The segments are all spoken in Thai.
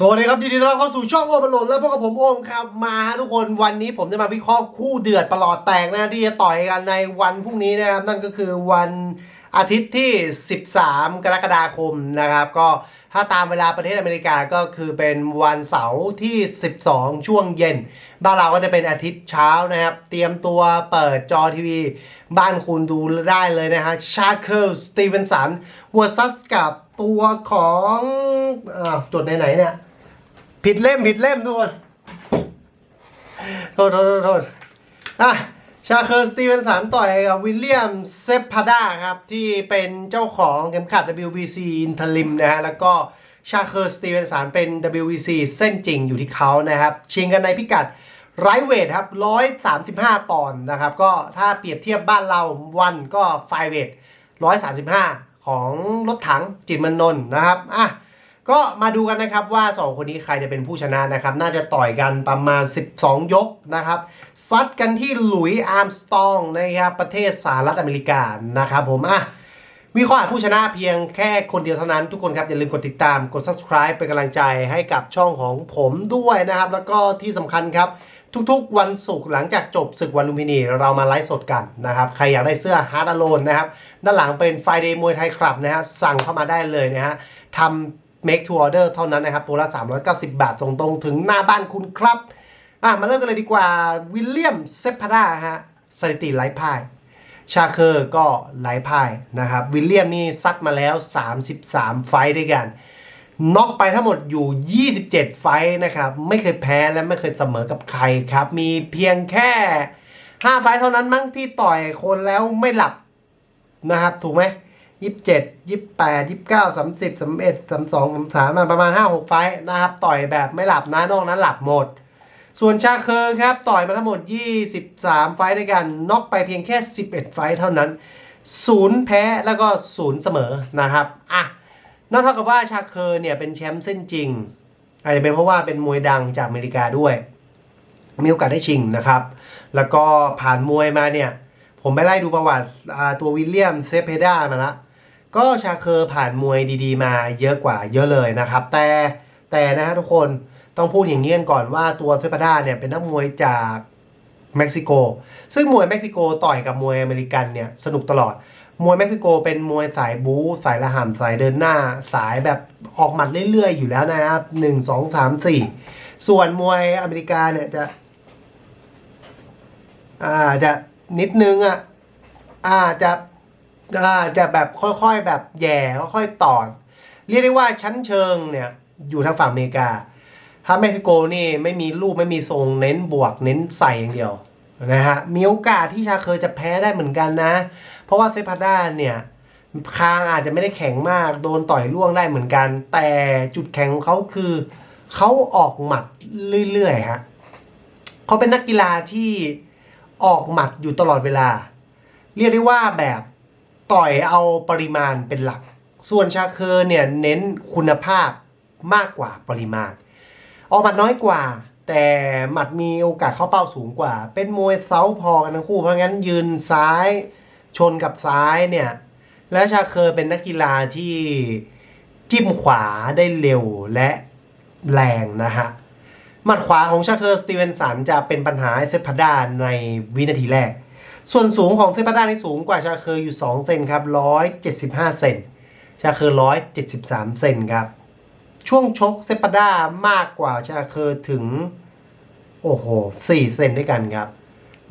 สวัสดีครับยินดีต้อนรับเข้าสู่ช่องโอมหลนและพบกับผมโอมครับมาทุกคนวันนี้ผมจะมาวิเคราะห์คู่เดือดประหลอดแตกนะที่จะต่อยกันในวันพรุ่งนี้นะครับนั่นก็คือวันอาทิตย์ที่ 13 กรกฎาคมนะครับ ก็ถ้าตามเวลาประเทศอเมริกาก็คือเป็นวันเสาร์ที่ 12 ช่วงเย็น บ้านเราก็จะเป็นอาทิตย์เช้านะครับ เตรียมตัวเปิดจอทีวี บ้านคุณดูได้เลยนะฮะชาร์เคิลสตีเวนสันวอร์ซัสกับตัวของอ่าวจดไหนๆเนี่ย ผิดเล่มผิดเล่มทุกคน โทษโทษโทษโทษอะชาเคิร์สตีเวนสันต่อยกับวิลเลียมเซปพาดาครับ ที่เป็นเจ้าของเข็มขัด WBC อินทริมนะฮะ แล้วก็ชาเคิร์สตีเวนสันเป็น WBC เส้นจริงอยู่ที่เขานะครับ ชิงกันในพิกัดไรเวทครับ 135 ปอนด์นะครับ ก็ถ้าเปรียบเทียบบ้านเราวันก็ไฟเวท 135 ของรถถังจิตรมนนท์นะครับ อะ ก็มาดูกันนะครับว่า 2 คนนี้ใครจะเป็นผู้ชนะนะครับ น่าจะต่อยกันประมาณ 12 ยกนะครับ ซัดกันที่หลุยอาร์มสตองนะครับประเทศสหรัฐอเมริกานะครับผมอะวิเคราะห์หาผู้ชนะเพียงแค่คนเดียวเท่านั้นทุกคนครับ อย่าลืมกดติดตามกด subscribe เป็นกำลังใจให้กับช่องของผมด้วยนะครับ แล้วก็ที่สำคัญครับ ทุกๆวันศุกร์หลังจากจบศึกวันลุมพินี เรามาไลฟ์สดกันนะครับ ใครอยากได้เสื้อ Hard Alone นะครับ ด้านหลังเป็น Friday มวยไทยคลับนะฮะสั่งเข้ามาได้เลยนะฮะทำ make to order เท่านั้นนะครับตัวละ 390 บาท ส่งตรงถึงหน้าบ้านคุณครับอะมาเริ่มกันเลยดีกว่าวิลเลียมเซปพาดาฮะสถิติไร้พ่าย ชาเคอร์ก็ไร้พ่ายนะครับวิลเลียมนี่ซัดมาแล้ว 33 ไฟด้วยกันน็อกไปทั้งหมดอยู่ 27 ไฟนะครับ ไม่เคยแพ้และไม่เคยเสมอกับใครครับ มีเพียงแค่ 5 ไฟเท่านั้นมั้งที่ต่อยคนแล้วไม่หลับนะครับ ถูกไหม ยี่สิบเจ็ดยี่สิบแปดยี่สิบเก้าสามสิบสามเอ็ดสามสองสามสามประมาณห้าหกไฟต์นะครับ ต่อยแบบไม่หลับนะนอกนั้นหลับหมด ส่วนชาเคอร์ครับ ต่อยมาทั้งหมด 23 ไฟต์ด้วยกันน็อกไปเพียงแค่ 11 ไฟต์เท่านั้นศูนย์แพ้แล้วก็ศูนย์เสมอนะครับอะนั่นเท่ากับว่าชาเคอร์เนี่ยเป็นแชมป์เส้นจริงอาจจะเป็นเพราะว่าเป็นมวยดังจากอเมริกาด้วย มีโอกาสได้ชิงนะครับ แล้วก็ผ่านมวยมาเนี่ย ผมไปไล่ดูประวัติตัววิลเลียมเซเพดามาละ ก็ชาเคอร์ผ่านมวยดีๆ มาเยอะกว่าเยอะเลยนะครับ แต่แต่นะฮะทุกคนต้องพูดอย่างนี้กันก่อนว่าตัวเซฟเพดาเนี่ยเป็นนักมวยจากเม็กซิโก ซึ่งมวยเม็กซิโกต่อยกับมวยอเมริกันเนี่ยสนุกตลอด มวยเม็กซิโกเป็นมวยสายบู๊สายระห่ำสายเดินหน้า สายแบบออกหมัดเรื่อยๆ อยู่แล้วนะครับหนึ่งสองสามสี่ส่วนมวยอเมริกาเนี่ยจะ อ่าจะนิดนึงอะอ่าจะ อ่าจะแบบค่อยๆแบบแย่ค่อยๆตอดเรียกได้ว่าชั้นเชิงเนี่ยอยู่ทางฝั่งอเมริกา ถ้าเม็กซิโกนี่ไม่มีรูปไม่มีทรงเน้นบวกเน้นใส่อย่างเดียวนะฮะมีโอกาสที่ชาเคอร์จะแพ้ได้เหมือนกันนะ เพราะว่าเซพาด้าเนี่ยคางอาจจะไม่ได้แข็งมากโดนต่อยล่วงได้เหมือนกัน แต่จุดแข็งของเขาคือเขาออกหมัดเรื่อยๆฮะเขาเป็นนักกีฬาที่ออกหมัดอยู่ตลอดเวลา เรียกได้ว่าแบบ ต่อยเอาปริมาณเป็นหลัก ส่วนชาเคอร์เนี่ยเน้นคุณภาพมากกว่าปริมาณ ออกหมัดน้อยกว่า แต่หมัดมีโอกาสเข้าเป้าสูงกว่า เป็นมวยเซาพอกันทั้งคู่เพราะงั้นยืนซ้ายชนกับซ้ายเนี่ยและชาเคอร์เป็นนักกีฬาที่จิ้มขวาได้เร็วและแรงนะฮะหมัดขวาของชาเคอร์สตีเวนสันจะเป็นปัญหาเซพาดาในวินาทีแรก ส่วนสูงของเซปพาด้านี่สูงกว่าชาเคอร์อยู่ 2 เซนครับ 175 เซน ชาเคอร์ 173 เซนครับ ช่วงชกเซปาด้ามากกว่าชาเคอร์ถึง โอ้โห 4 เซนด้วยกันครับ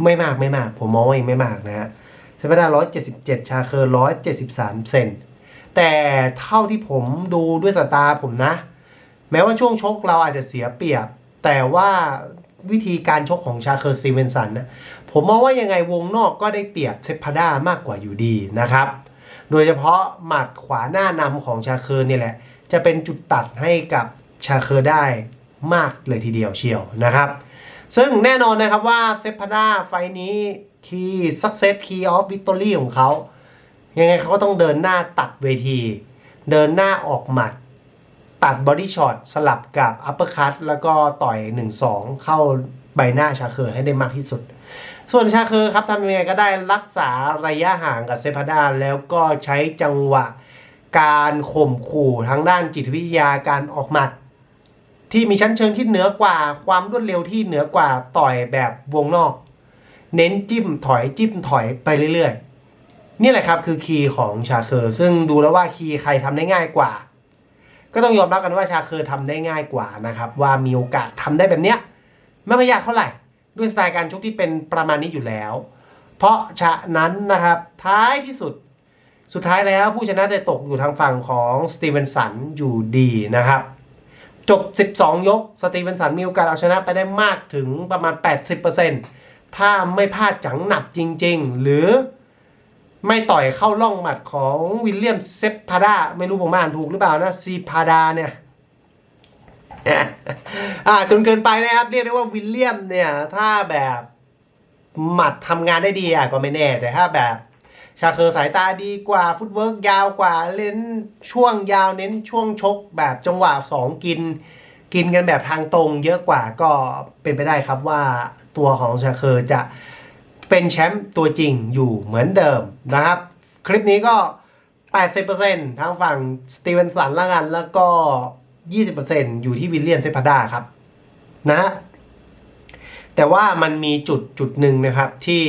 ไม่มากไม่มาก ผมมองว่ายังไม่มากนะฮะ เซปาด้า 177 ชาเคอร์ 173 เซน แต่เท่าที่ผมดูด้วยสายตาผมนะ แม้ว่าช่วงชกเราอาจจะเสียเปรียบ แต่ว่า วิธีการชกของชาเคอร์สตีเวนสันนะผมมองว่ายังไงวงนอกก็ได้เปรียบเซพาด้ามากกว่าอยู่ดีนะครับ โดยเฉพาะหมัดขวาหน้านำของชาเคอร์เนี่ยแหละ จะเป็นจุดตัดให้กับชาเคอร์ได้มากเลยทีเดียวเชียวนะครับ ซึ่งแน่นอนนะครับว่าเซพาด้าไฟล์นี้คีย์ success key of victory ของเขายังไงเขาก็ต้องเดินหน้าตัดเวที เดินหน้าออกหมัด ตัดบอดี้ช็อตสลับกับอัปเปอร์คัตแล้วก็ต่อย 1-2 เข้าใบหน้าชาเคอร์ให้ได้มากที่สุด ส่วนชาเคอร์ครับทำยังไงก็ได้รักษาระยะห่างกับเซพาดาแล้วก็ใช้จังหวะการข่มขู่ทั้งด้านจิตวิทยาการออกหมัด ที่มีชั้นเชิงที่เหนือกว่าความรวดเร็วที่เหนือกว่าต่อยแบบวงนอก เน้นจิ้มถอยจิ้มถอยไปเรื่อยๆ นี่แหละครับคือคีย์ของชาเคอร์ซึ่งดูแล้วว่าคีย์ใครทำได้ง่ายกว่า ก็ต้องยอมรับกันว่าชาเคอร์ทำได้ง่ายกว่านะครับ ว่ามีโอกาสทำได้แบบเนี้ยไม่ค่อยยากเท่าไหร่ ด้วยสไตล์การชกที่เป็นประมาณนี้อยู่แล้ว เพราะฉะนั้นนะครับท้ายที่สุดสุดท้ายแล้วผู้ชนะจะตกอยู่ทางฝั่งของสตีเวนสันอยู่ดีนะครับ จบ 12 ยกสตีเวนสันมีโอกาสเอาชนะไปได้มากถึงประมาณ 80%ถ้าไม่พลาดจังหนับจริง ๆ หรือ ไม่ต่อยเข้าล่องหมัดของวิลเลียมเซปพาดาไม่รู้ผมอ่านถูกหรือเปล่านะซีพาดาเนี่ยอ่าจนเกินไปนะครับเรียกได้ว่าวิลเลียมเนี่ย ถ้าแบบหมัดทำงานได้ดีอะก็ไม่แน่แต่ถ้าแบบชาเคอร์สายตาดีกว่าฟุตเวิร์กยาวกว่าเล่นช่วงยาวเน้นช่วงชกแบบจังหวะสองกิน กินกันแบบทางตรงเยอะกว่าก็เป็นไปได้ครับว่าตัวของชาเคอร์จะ เป็นแชมป์ตัวจริงอยู่เหมือนเดิมนะครับ คลิปนี้ก็ 80%ทางฝั่งสตีเวนสันละกันแล้วก็ 20%อยู่ที่วิลเลียมเซพาดาครับ นะแต่ว่ามันมีจุดจุดหนึ่งนะครับที่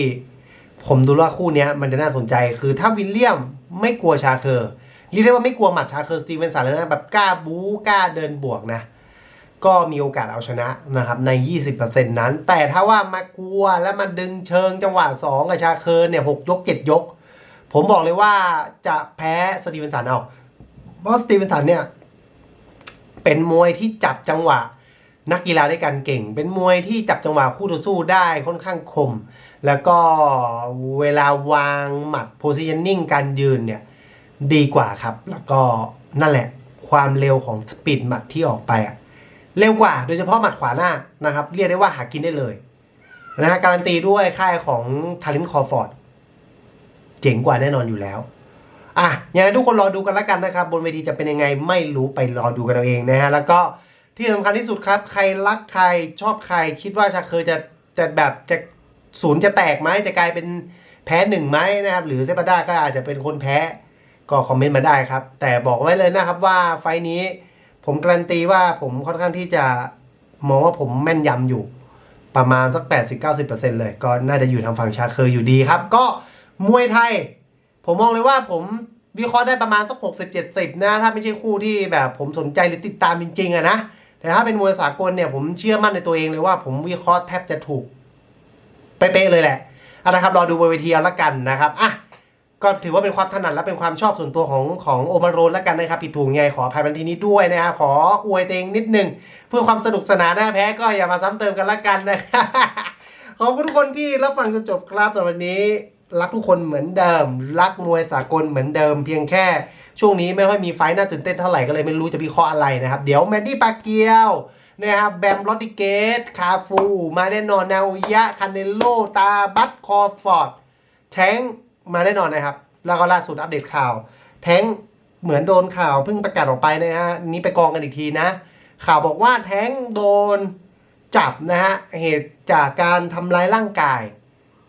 ผมดูว่าคู่นี้มันจะน่าสนใจคือถ้าวิลเลียมไม่กลัวชาเคอร์เรียกได้ว่าไม่กลัวหมัดชาเคอร์สตีเวนสันแล้วนะแบบกล้าบู๊กล้าเดินบวกนะ ก็มีโอกาสเอาชนะนะครับใน 20%นั้น แต่ถ้าว่ามากลัวแล้วมาดึงเชิงจังหวะ 2 กับชาเคอร์เนี่ย 6 ยก 7 ยก ผมบอกเลยว่าจะแพ้สตีเวนสันเอาเพราะสตีเวนสันเนี่ย เป็นมวยที่จับจังหวะนักกีฬาด้วยกันเก่ง เป็นมวยที่จับจังหวะคู่ต่อสู้ได้ค่อนข้างคม แล้วก็เวลาวางหมัด positioning การยืนเนี่ย ดีกว่าครับ แล้วก็นั่นแหละความเร็วของสปีดหมัดที่ออกไปอะ เร็วกว่าโดยเฉพาะหมัดขวาหน้านะครับ เรียกได้ว่าหากินได้เลยนะฮะการันตีด้วยค่ายของทารินคอฟอร์ดเจ๋งกว่าแน่นอนอยู่แล้วอะยังไงทุกคนรอดูกันแล้วกันนะครับ บนเวทีจะเป็นยังไงไม่รู้ไปรอดูกันเอาเองนะฮะแล้วก็ที่สำคัญที่สุดครับ ใครรักใครชอบใคร คิดว่าชาเคอจะจะแบบจะศูนย์จะแตกไหมจะกลายเป็นแพ้หนึ่งไหมนะครับ หรือเซปาด้าก็อาจจะเป็นคนแพ้ก็คอมเมนต์มาได้ครับ แต่บอกไว้เลยนะครับว่าไฟนี้ ผมการันตีว่าผมค่อนข้างที่จะมองว่าผมแม่นยำอยู่ประมาณสัก 80-90%เลย ก็น่าจะอยู่ทางฝั่งชาเคออยู่ดีครับ ก็มวยไทย ผมมองเลยว่าผมวิเคราะห์ได้ประมาณสัก 60-70 นะ ถ้าไม่ใช่คู่ที่แบบผมสนใจหรือติดตามจริงๆอะนะ แต่ถ้าเป็นมวยสากลเนี่ยผมเชื่อมั่นในตัวเองเลยว่าผมวิเคราะห์แทบจะถูกเป๊ะๆเลยแหละเอานะครับรอดูบนเวทีเอาละกันนะครับอะ ก็ถือว่าเป็นความถนัดและเป็นความชอบส่วนตัวของของโอมาโรนและกันนะครับ ผิดถูกไงขออภัยบันทีนี้ด้วยนะครับขออวยตัวเองนิดนึงเพื่อความสนุกสนานนะแพ้ก็อย่ามาซ้ำเติมกันละกันนะครับขอบคุณทุกคนที่รับฟังจนจบครับสำหรับวันนี้ รักทุกคนเหมือนเดิม รักมวยสากลเหมือนเดิม เพียงแค่ช่วงนี้ไม่ค่อยมีไฟน่าตื่นเต้นเท่าไหร่ก็เลยไม่รู้จะวิเคราะห์อะไรนะครับ เดี๋ยวแมนดี้ปาเกียวนะครับแบมลอติเกต คาฟู มาแน่นอนนาโอยะคาเนโล ตาบัตคอฟอร์ด แทง มาแน่นอนนะครับ แล้วก็ล่าสุดอัปเดตข่าว แท้งเหมือนโดนข่าวเพิ่งประกาศออกไปนะฮะนี้ไปกองกันอีกทีนะ ข่าวบอกว่าแท้งโดนจับนะฮะเหตุจากการทำร้ายร่างกาย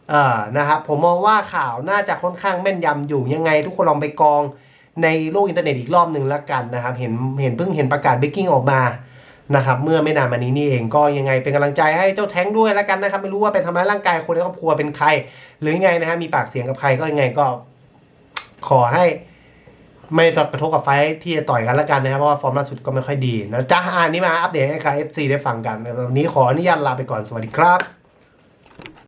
เอ่อนะครับผมมองว่าข่าวน่าจะค่อนข้างแม่นยำอยู่ยังไง ทุกคนลองไปกองในโลกอินเทอร์เน็ตอีกรอบหนึ่งแล้วกันนะครับ เห็นเห็นเพิ่งเห็นประกาศเบกกิ้งออกมา นะครับเมื่อไม่นานมานี้นี่เองก็ยังไงเป็นกำลังใจให้เจ้าแท้งด้วยแล้วกันนะครับไม่รู้ว่าไปทำร้ายร่างกายคนในครอบครัวเป็นใคร หรือยังไงนะฮะมีปากเสียงกับใครก็ยังไงก็ ขอให้ไม่กระทบกับไฟที่จะต่อยกันแล้วกันนะครับเพราะว่าฟอร์มล่าสุดก็ไม่ค่อยดีนะจ้าอ่านนี้มาอัปเดตให้ใคร FC ได้ฟังกันวันนี้ขออนุญาตลาไปก่อนสวัสดีครับ